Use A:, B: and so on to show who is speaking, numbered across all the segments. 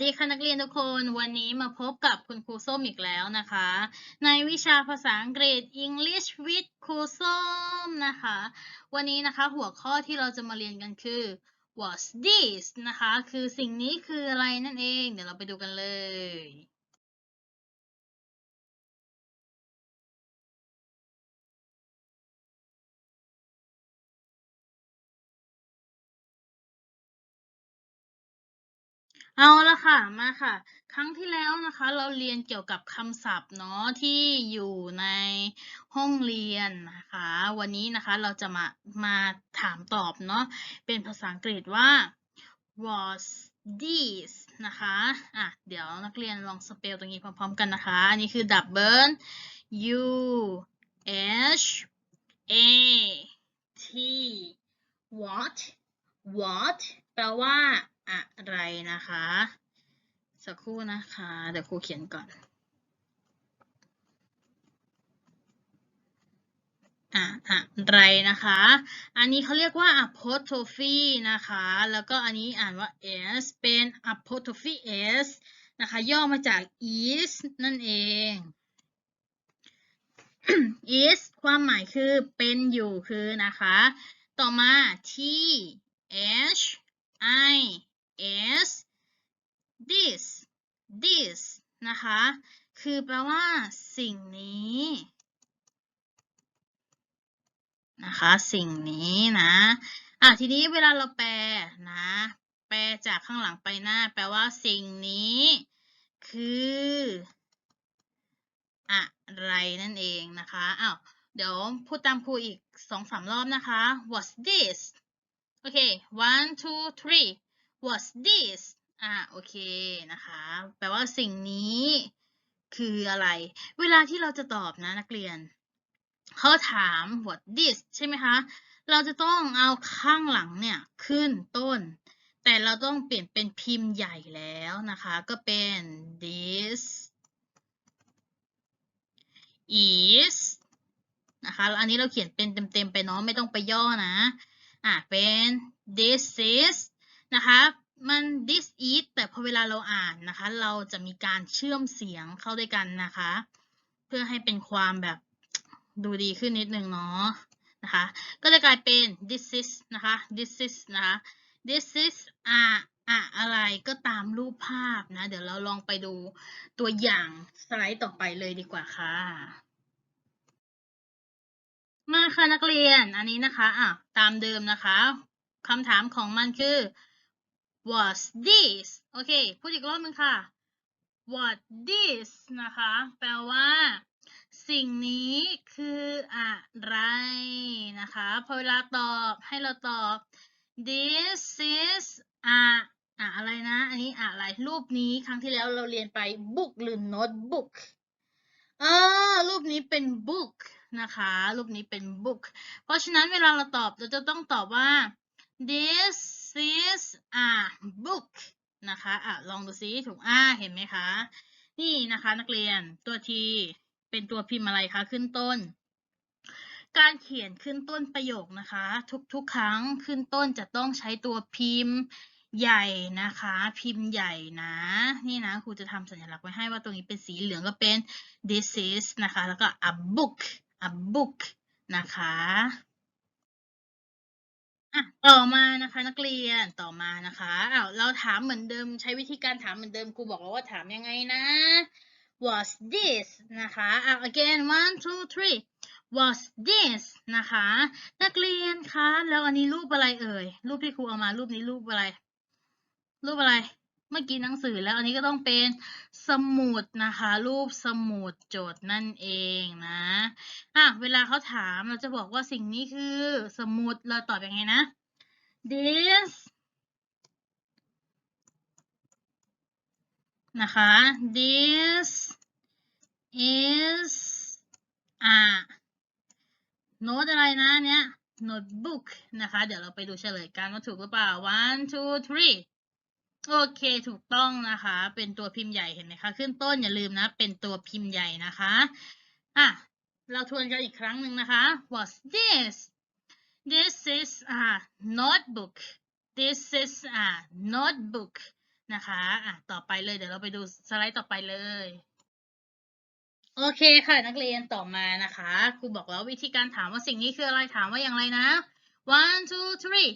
A: วัสดีค่ะนักเรียนทุกคนวันนี้มาพบกับคุณครูส้มอีกแล้วนะคะ ในวิชาภาษาอังกฤษ English with ครูส้มนะคะ วันนี้นะคะหัวข้อที่เราจะมาเรียนกันคือ what's this นะคะ คือสิ่งนี้คืออะไรนั่นเอง เดี๋ยวเราไปดูกันเลย เอาละค่ะมาค่ะ ครั้งที่แล้วนะคะ เราเรียนเกี่ยวกับคำศัพท์เนาะที่อยู่ในห้องเรียนนะคะ วันนี้นะคะเราจะมามาถามตอบเนาะเป็นภาษาอังกฤษว่า was this นะคะอะเดี๋ยวนักเรียนลองสเปลตรงนี้พร้อมๆกันนะคะนนี้คือ double u h a t what what แปลว่า อะไรนะคะ สักครู่นะคะ เดี๋ยวครูเขียนก่อน อะอะไรนะคะ อันนี้เขาเรียกว่า apostrophe นะคะ แล้วก็อันนี้อ่านว่า s เป็น apostrophe s นะคะ ย่อมาจาก is นั่นเอง is ความหมายคือเป็นอยู่คือนะคะ ต่อมา t h i is this this นะคะ คือแปลว่าสิ่งนี้ นะคะ สิ่งนี้นะ อะ ทีนี้เวลาเราแปลนะ แปลจากข้างหลังไปหน้า แปลว่าสิ่งนี้ คืออะไรนั่นเองนะคะอ้าวเดี๋ยวพูดตามครูอีกสองสามรอบนะคะ what's this โอเค one two three what's this อ่าโอเคนะคะ แปลว่าสิ่งนี้คืออะไร เวลาที่เราจะตอบนะนักเรียน เขาถาม what this ใช่ไหมคะ เราจะต้องเอาข้างหลังเนี่ยขึ้นต้น แต่เราต้องเปลี่ยนเป็นพิมพ์ใหญ่แล้วนะคะ ก็เป็น this is นะคะอันนี้เราเขียนเป็นเต็มๆไปเนาะไม่ต้องไปย่อนะ อะเป็น this is นะคะมัน this is แต่พอเวลาเราอ่านนะคะ เราจะมีการเชื่อมเสียงเข้าด้วยกันนะคะ เพื่อให้เป็นความแบบดูดีขึ้นนิดนึงเนาะนะคะ ก็จะกลายเป็น this is นะคะ this is นะคะ this is อะอะอะไรก็ตามรูปภาพนะ เดี๋ยวเราลองไปดูตัวอย่างสไลด์ต่อไปเลยดีกว่าค่ะ มาค่ะนักเรียน อันนี้นะคะอะตามเดิมนะคะคำถามของมันคือ what's this โอเค พูดอีกรอบนึงค่ะ what this นะคะ แปลว่า สิ่งนี้คืออะไรนะคะ พอเวลาตอบให้เราตอบ this is อะอะอะไรนะ อันนี้อะไร รูปนี้ครั้งที่แล้วเราเรียนไป book หรือ notebook เออ รูปนี้เป็น book นะคะ รูปนี้เป็น book เพราะฉะนั้นเวลาเราตอบเราจะต้องตอบว่า this is a book นะคะอะลองดูซิถูกอ่าเห็นไหมคะ นี่นะคะนักเรียนตัวทีเป็นตัวพิมพ์อะไรคะขึ้นต้น การเขียนขึ้นต้นประโยคนะคะ ทุกๆ ครั้งขึ้นต้นจะต้องใช้ตัวพิมพ์ใหญ่นะคะ พิมพ์ใหญ่นะ นี่นะครูจะทำสัญลักษณ์ไว้ให้ว่าตรงนี้เป็นสีเหลืองก็เป็น this is นะคะ แล้วก็ a book a book นะคะ อะ ต่อมานะคะนักเรียนต่อมานะคะอ้าวเราถามเหมือนเดิมใช้วิธีการถามเหมือนเดิมครูบอกแล้วว่าถามยังไงนะ was this นะคะอ้าว again one two three was this นะคะ นักเรียนคะแล้วอันนี้รูปอะไรเอ่ย รูปที่ครูเอามารูปนี้รูปอะไร รูปอะไร เมื่อกี้หนังสือแล้วอันนี้ก็ต้องเป็นสมุดนะคะ รูปสมุดโจทย์นั่นเองนะอะเวลาเขาถามเราจะบอกว่าสิ่งนี้คือสมุดเราตอบยังไงนะ this นะคะ this is a note อะไรนะเนี้ย notebook นะคะ เดี๋ยวเราไปดูเฉลยกันว่าถูกหรือเปล่า one two three โอเคถูกต้องนะคะ เป็นตัวพิมพ์ใหญ่เห็นไหมคะขึ้นต้นอย่าลืมนะ เป็นตัวพิมพ์ใหญ่นะคะอะเราทวนกันอีกครั้งหนึ่งนะคะ what's this this is a notebook this is a notebook นะคะอะต่อไปเลยเดี๋ยวเราไปดูสไลด์ต่อไปเลยโอเคค่ะนักเรียนต่อมานะคะครูบอกแล้ววิธีการถามว่าสิ่งนี้คืออะไรถามว่าอย่างไรนะ one two three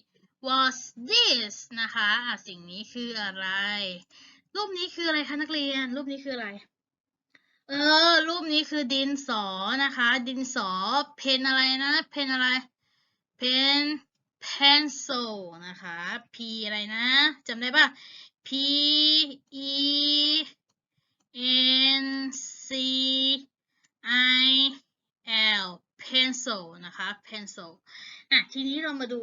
A: Was this นะคะอะสิ่งนี้คืออะไร รูปนี้คืออะไรคะนักเรียน รูปนี้คืออะไร เออ รูปนี้คือดินสอนะคะ ดินสอ เพนอะไรนะ เพนอะไร เพน pencil นะคะ p อะไรนะจำได้ปะ p e n c i l pencil นะคะ pencil อะ ทีนี้เรามาดู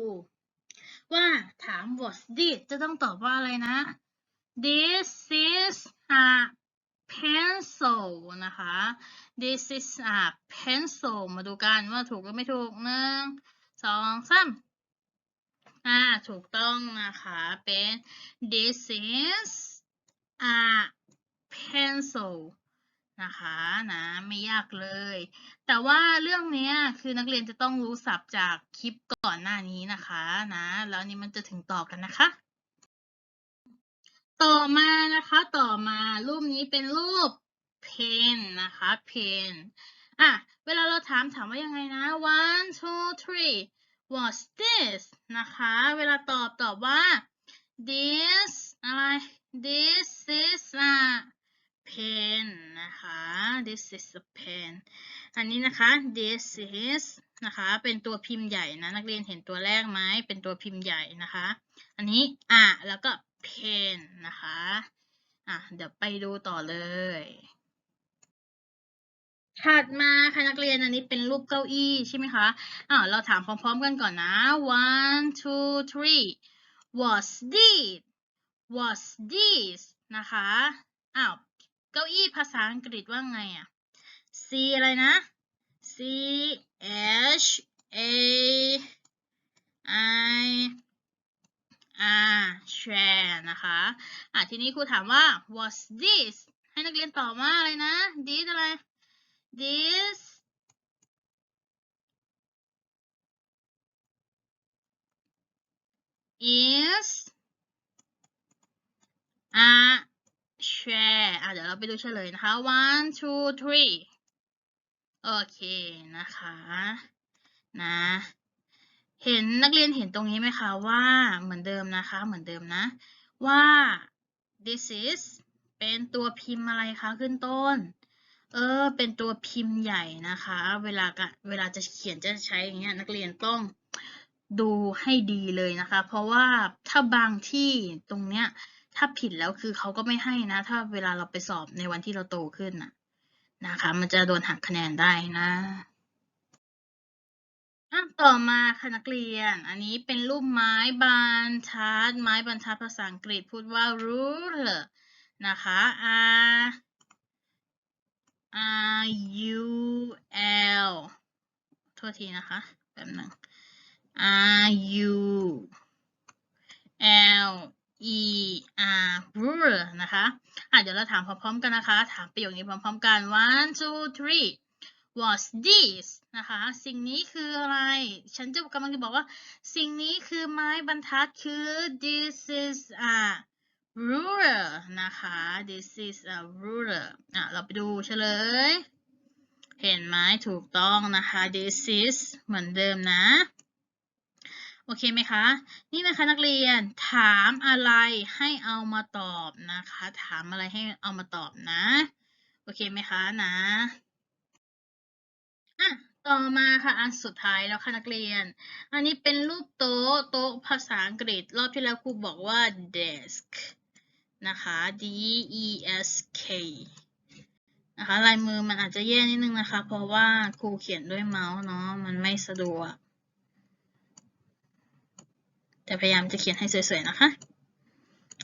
A: ว่าถาม what's this จะต้องตอบว่าอะไรนะ this is a pencil นะคะ this is a pencil มาดูกันว่าถูกหรือไม่ถูกหนึ่งสองสามอ่าถูกต้องนะคะเป็น this is a pencil นะคะนะไม่ยากเลย แต่ว่าเรื่องนี้คือนักเรียนจะต้องรู้ศัพท์จากคลิปก่อนหน้านี้นะคะนะแล้วนี้มันจะถึงต่อกันนะคะ ต่อมานะคะต่อมารูปนี้เป็นรูปเพนนะคะเพนอะเวลาเราถามถามว่ายังไงนะ one two three what's this นะคะ เวลาตอบตอบว่า this อะไร this is a pen นะคะ this is a pen อันนี้นะคะ this is นะคะ เป็นตัวพิมพ์ใหญ่นะ นักเรียนเห็นตัวแรกไหม เป็นตัวพิมพ์ใหญ่นะคะ อันนี้อะแล้วก็ pen นะคะ อะ เดี๋ยวไปดูต่อเลย ถัดมาค่ะนักเรียนอันนี้เป็นรูปเก้าอี้ใช่ไหมคะอ่าเราถามพร้อมๆกันก่อนนะ one two three what's this what's this นะคะ อ้าว เก้าอี้ภาษาอังกฤษว่าไงอะ C อะไรนะ C H A I R chair นะคะ อะทีนี้ครูถามว่า what's this ให้นักเรียนตอบว่าอะไรนะ this อะไร this is a chair อะเดี๋ยวเราไปดูเฉลยนะคะ one two three โอเคนะคะ นะ เห็นนักเรียนเห็นตรงนี้ไหมคะว่าเหมือนเดิมนะคะ เหมือนเดิมนะ ว่า this is เป็นตัวพิมพ์อะไรคะขึ้นต้น เออ เป็นตัวพิมพ์ใหญ่นะคะ เวลากะเวลาจะเขียนจะใช้อย่างเงี้ยนักเรียนต้องดูให้ดีเลยนะคะ เพราะว่าถ้าบางที่ตรงเนี้ย ถ้าผิดแล้วคือเขาก็ไม่ให้นะ ถ้าเวลาเราไปสอบในวันที่เราโตขึ้นนะนะคะ มันจะโดนหักคะแนนได้นะต่อมาค่ะนักเรียน อันนี้เป็นรูปไม้บรรทัด ไม้บรรทัดภาษาอังกฤษพูดว่า ruler นะคะ R R U L โทษทีนะคะแป๊บนึง R U L E R ruler นะคะอะเดี๋ยวเราถามพร้อมๆกันนะคะ ถามประโยคนี้พร้อมๆกัน one two three what's this นะคะ สิ่งนี้คืออะไร ฉันจะกำลังจะบอกว่า สิ่งนี้คือไม้บรรทัดคือ this is a ruler นะคะ this is a ruler อะ เราไปดูเฉลย เห็นไหมถูกต้องนะคะ this is เหมือนเดิมนะ โอเคไหมคะ นี่นะคะนักเรียนถามอะไรให้เอามาตอบนะคะ ถามอะไรให้เอามาตอบนะ โอเคไหมคะนะอะต่อมาค่ะอันสุดท้ายแล้วค่ะนักเรียน อันนี้เป็นรูปโต๊ะโต๊ะภาษาอังกฤษ รอบที่แล้วครูบอกว่า desk นะคะ D E S K นะคะลายมือมันอาจจะแย่นิดนึงนะคะ เพราะว่าครูเขียนด้วยเมาส์เนาะมันไม่สะดวก แต่พยายามจะเขียนให้สวยๆนะคะ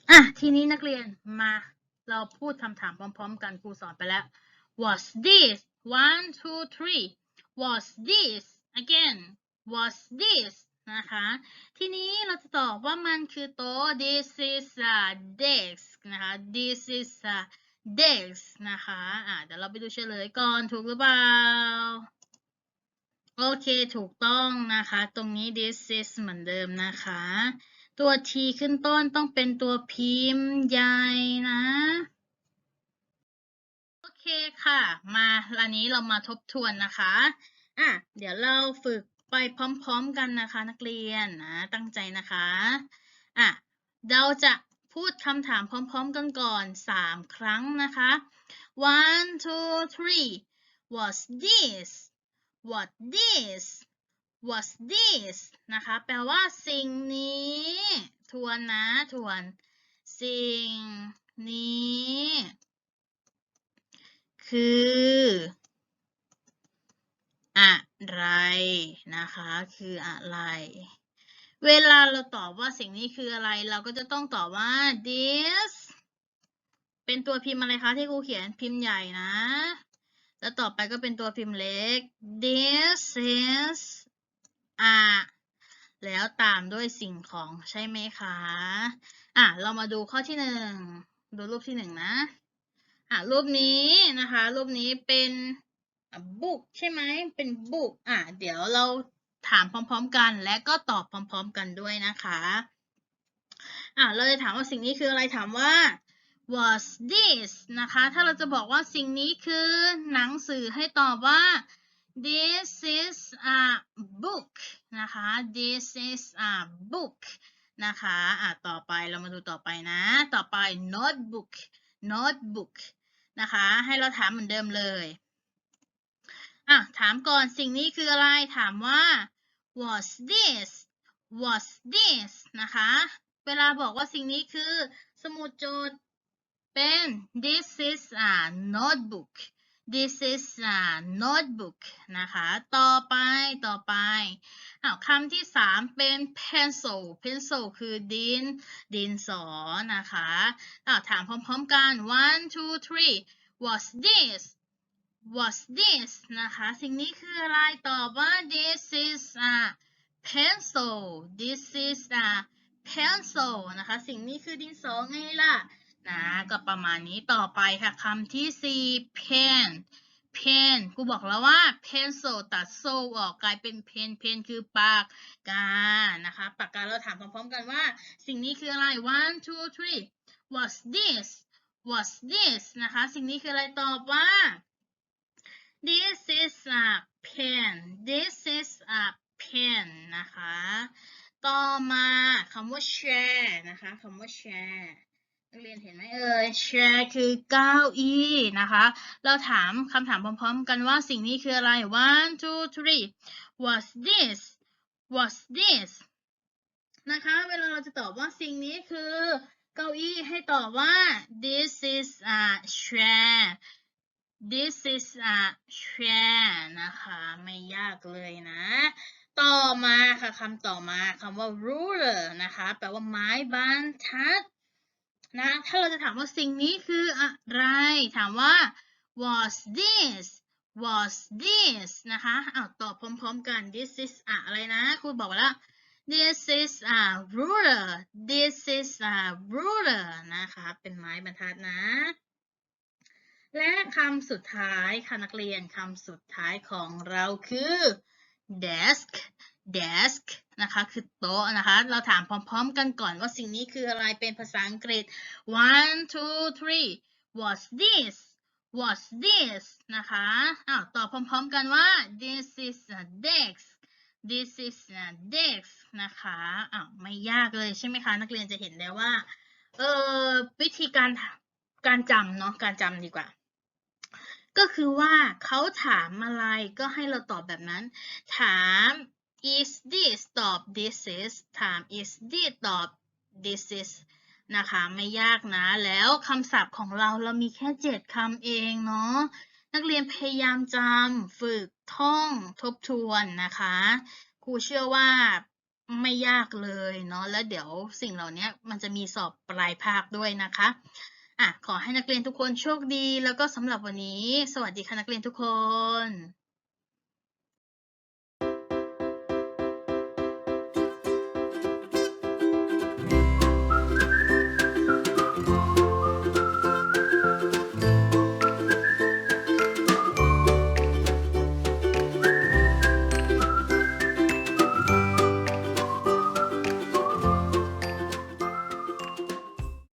A: อะ ทีนี้นักเรียนมา เราพูดคำถามพร้อมๆ กันครูสอนไปแล้ว Was this one two three Was this again Was this นะคะ ทีนี้เราจะตอบว่ามันคือโต๊ะ This is a desk นะคะ This is a desk นะคะ อะ เดี๋ยวเราไปดูเฉลยก่อนถูกหรือเปล่า โอเค ถูกต้องนะคะ ตรงนี้ this is เหมือนเดิมนะคะ ตัว T ขึ้นต้นต้องเป็นตัวพิมพ์ใหญ่นะ โอเคค่ะ มาอันนี้เรามาทบทวนนะคะ อะ เดี๋ยวเราฝึกไปพร้อมๆกันนะคะ นักเรียนนะ ตั้งใจนะคะ อะ เราจะพูดคำถามพร้อมๆกันก่อน 3 ครั้งนะคะ one two three what's this what this what's this นะคะ แปลว่าสิ่งนี้ ทวนนะ ทวน สิ่งนี้ คืออะไรนะคะ คืออะไร เวลาเราตอบว่าสิ่งนี้คืออะไร เราก็จะต้องตอบว่า this เป็นตัวพิมพ์อะไรคะที่ครูเขียนพิมพ์ใหญ่นะ แล้วต่อไปก็เป็นตัวพิมพ์เล็ก this is a แล้วตามด้วยสิ่งของใช่ไหมคะ อะ เรามาดูข้อที่หนึ่ง ดูรูปที่หนึ่งนะ อะ รูปนี้นะคะ รูปนี้เป็นบุกใช่ไหม เป็นบุกอะ เดี๋ยวเราถามพร้อมๆกันและก็ตอบพร้อมๆกันด้วยนะคะ อะ เราจะถามว่าสิ่งนี้คืออะไร ถามว่า Was this นะคะ ถ้าเราจะบอกว่าสิ่งนี้คือหนังสือให้ตอบว่า this is a book นะคะ this is a book นะคะอะต่อไปเรามาดูต่อไปนะ ต่อไป notebook notebook นะคะ ให้เราถามเหมือนเดิมเลยอะถามก่อนสิ่งนี้คืออะไร ถามว่า Was this Was this นะคะ เวลาบอกว่าสิ่งนี้คือ สมุดโจทย์ เป็น this is a notebook this is a notebook นะคะ ต่อไป ต่อไปอ้าคำที่สามเป็น pencil pencil คือดิน ดินสอ นะคะอ้าถามพร้อมๆกัน one two three what's this what's this นะคะ สิ่งนี้คืออะไร ตอบว่า this is a pencil this is a pencil นะคะ สิ่งนี้คือดินสอไงล่ะ นะก็ประมาณนี้ต่อไปค่ะคำที่สี่ pen pen กูบอกแล้วว่า pencil ตัด so ออกกลายเป็น pen pen คือปากกานะคะปากกาเราถามพร้อมๆกันว่า สิ่งนี้คืออะไร one two three what's this what's this นะคะ สิ่งนี้คืออะไรตอบว่า this is a pen this is a pen นะคะ ต่อมาคำว่า share นะคะคำว่า share นักเรียนเห็นไหมเอ่ย share คือเก้าอี้นะคะ เราถามคำถามพร้อมๆกันว่าสิ่งนี้คืออะไร one two three what's this what's this นะคะ เวลาเราจะตอบว่าสิ่งนี้คือเก้าอี้ให้ตอบว่า this is a chair this is a chair นะคะ ไม่ยากเลยนะ ต่อมาค่ะคำต่อมาคำว่า ruler นะคะ แปลว่าไม้บรรทัด นะ ถ้าเราจะถามว่าสิ่งนี้คืออะไร ถามว่า was this was this นะคะอ้าวตอบพร้อมๆกัน this is อะไรนะครูบอกว้แล้ว this is a ruler this is a ruler นะคะ เป็นไม้บรรทัดนะ และคำสุดท้ายค่ะนักเรียนคำสุดท้ายของเราคือ desk desk นะคะคือโต๊ะนะคะ เราถามพร้อมๆกันก่อนว่าสิ่งนี้คืออะไรเป็นภาษาอังกฤษ one two three what's this what's this นะคะอ้าวตอบพร้อมๆกันว่า this is a desk this is a desk นะคะอ้าวไม่ยากเลยใช่ไหมคะ นักเรียนจะเห็นแล้วว่า เออวิธีการการจำเนาะการจำดีกว่าก็คือว่าเขาถามอะไรก็ให้เราตอบแบบนั้น ถาม is this ตอบ this is ถาม is this ตอบ this is นะคะไม่ยากนะ แล้วคำศัพท์ของเราเรามีแค่เจ็ดคำเองเนาะนักเรียนพยายามจำฝึกท่องทบทวนนะคะครูเชื่อว่าไม่ยากเลยเนาะแล้วเดี๋ยวสิ่งเหล่านี้มันจะมีสอบปลายภาคด้วยนะคะอะขอให้นักเรียนทุกคนโชคดี แล้วก็สำหรับวันนี้ สวัสดีค่ะนักเรียนทุกคน